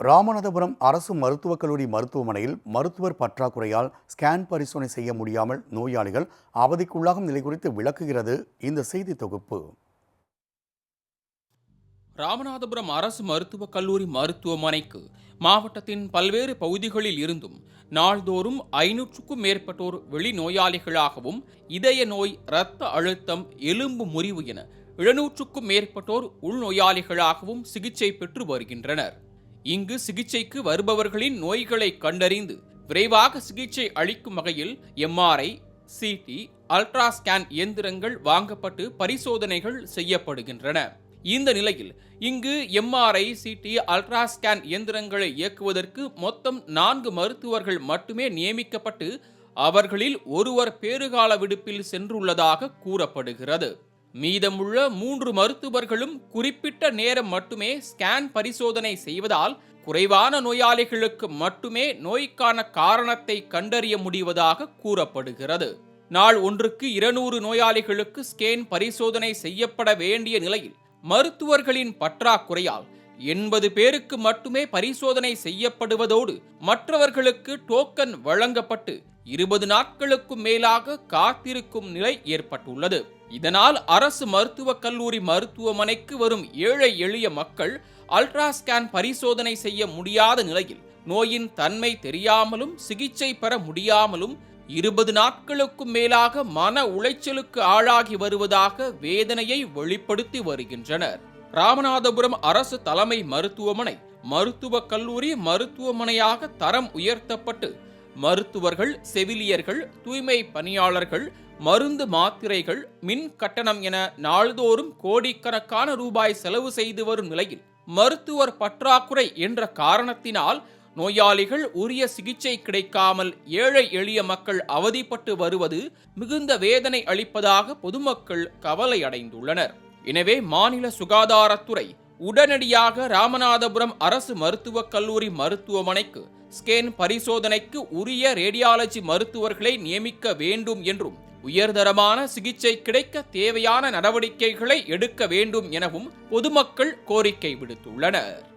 ராமநாதபுரம் அரசு மருத்துவக் கல்லூரி மருத்துவமனையில் மருத்துவர் பற்றாக்குறையால் ஸ்கேன் பரிசோதனை செய்ய முடியாமல் நோயாளிகள் அவதிக்குள்ளாகும் நிலை குறித்து விளக்குகிறது இந்த செய்தி தொகுப்பு. ராமநாதபுரம் அரசு மருத்துவக் கல்லூரி மருத்துவமனைக்கு மாவட்டத்தின் பல்வேறு பகுதிகளில் இருந்தும் நாள்தோறும் ஐநூற்றுக்கும் மேற்பட்டோர் வெளிநோயாளிகளாகவும் இதய நோய் இரத்த அழுத்தம் எலும்பு முறிவு என எழுநூற்றுக்கும் மேற்பட்டோர் உள்நோயாளிகளாகவும் சிகிச்சை பெற்று வருகின்றனர். இங்கு சிகிச்சைக்கு வருபவர்களின் நோய்களை கண்டறிந்து விரைவாக சிகிச்சை அளிக்கும் வகையில் எம்ஆர்ஐ சிடி அல்ட்ரா ஸ்கேன் இயந்திரங்கள் வாங்கப்பட்டு பரிசோதனைகள் செய்யப்படுகின்றன. இந்த நிலையில் இங்கு எம்ஆர்ஐ சிடி அல்ட்ரா ஸ்கேன் இயந்திரங்களை இயக்குவதற்கு மொத்தம் நான்கு மருத்துவர்கள் மட்டுமே நியமிக்கப்பட்டு அவர்களில் ஒருவர் பேறுகால விடுப்பில் சென்றுள்ளதாக கூறப்படுகிறது. மீதமுள்ள மூன்று மருத்துவர்களும் குறிப்பிட்ட நேரம் மட்டுமே ஸ்கேன் பரிசோதனை செய்வதால் குறைவான நோயாளிகளுக்கு மட்டுமே நோய்க்கான காரணத்தை கண்டறிய முடிவதாக கூறப்படுகிறது. நாள் ஒன்றுக்கு இருநூறு நோயாளிகளுக்கு ஸ்கேன் பரிசோதனை செய்யப்பட வேண்டிய நிலையில் மருத்துவர்களின் பற்றாக்குறையால் எண்பது பேருக்கு மட்டுமே பரிசோதனை செய்யப்படுவதோடு மற்றவர்களுக்கு டோக்கன் வழங்கப்பட்டு இருபது நாட்களுக்கும் மேலாக காத்திருக்கும் நிலை ஏற்பட்டுள்ளது. இதனால் அரசு மருத்துவக் கல்லூரி மருத்துவமனைக்கு வரும் ஏழை எளிய மக்கள் அல்ட்ராஸ்கேன் பரிசோதனை செய்ய முடியாத நிலையில் நோயின் தன்மை தெரியாமலும் சிகிச்சை பெற முடியாமலும் இருபது நாட்களுக்கும் மேலாக மன உளைச்சலுக்கு ஆளாகி வருவதாக வேதனையை வெளிப்படுத்தி வருகின்றனர். ராமநாதபுரம் அரசு தலைமை மருத்துவமனை மருத்துவக் கல்லூரி மருத்துவமனையாக தரம் உயர்த்தப்பட்டு மருத்துவர்கள் செவிலியர்கள் தூய்மை பணியாளர்கள் மருந்து மாத்திரைகள் மின் கட்டணம் என நாள்தோறும் கோடிக்கணக்கான ரூபாய் செலவு செய்து வரும் நிலையில் மருத்துவர் பற்றாக்குறை என்ற காரணத்தினால் நோயாளிகள் உரிய சிகிச்சை கிடைக்காமல் ஏழை எளிய மக்கள் அவதிப்பட்டு வருவது மிகுந்த வேதனை அளிப்பதாக பொதுமக்கள் கவலை அடைந்துள்ளனர் எனவே மாநில சுகாதாரத்துறை உடனடியாக ராமநாதபுரம் அரசு மருத்துவக் கல்லூரி மருத்துவமனைக்கு ஸ்கேன் பரிசோதனைக்கு உரிய ரேடியாலஜி மருத்துவர்களை நியமிக்க வேண்டும் என்றும் உயர்தரமான சிகிச்சை கிடைக்க தேவையான நடவடிக்கைகளை எடுக்க வேண்டும் எனவும் பொதுமக்கள் கோரிக்கை விடுத்துள்ளனர்.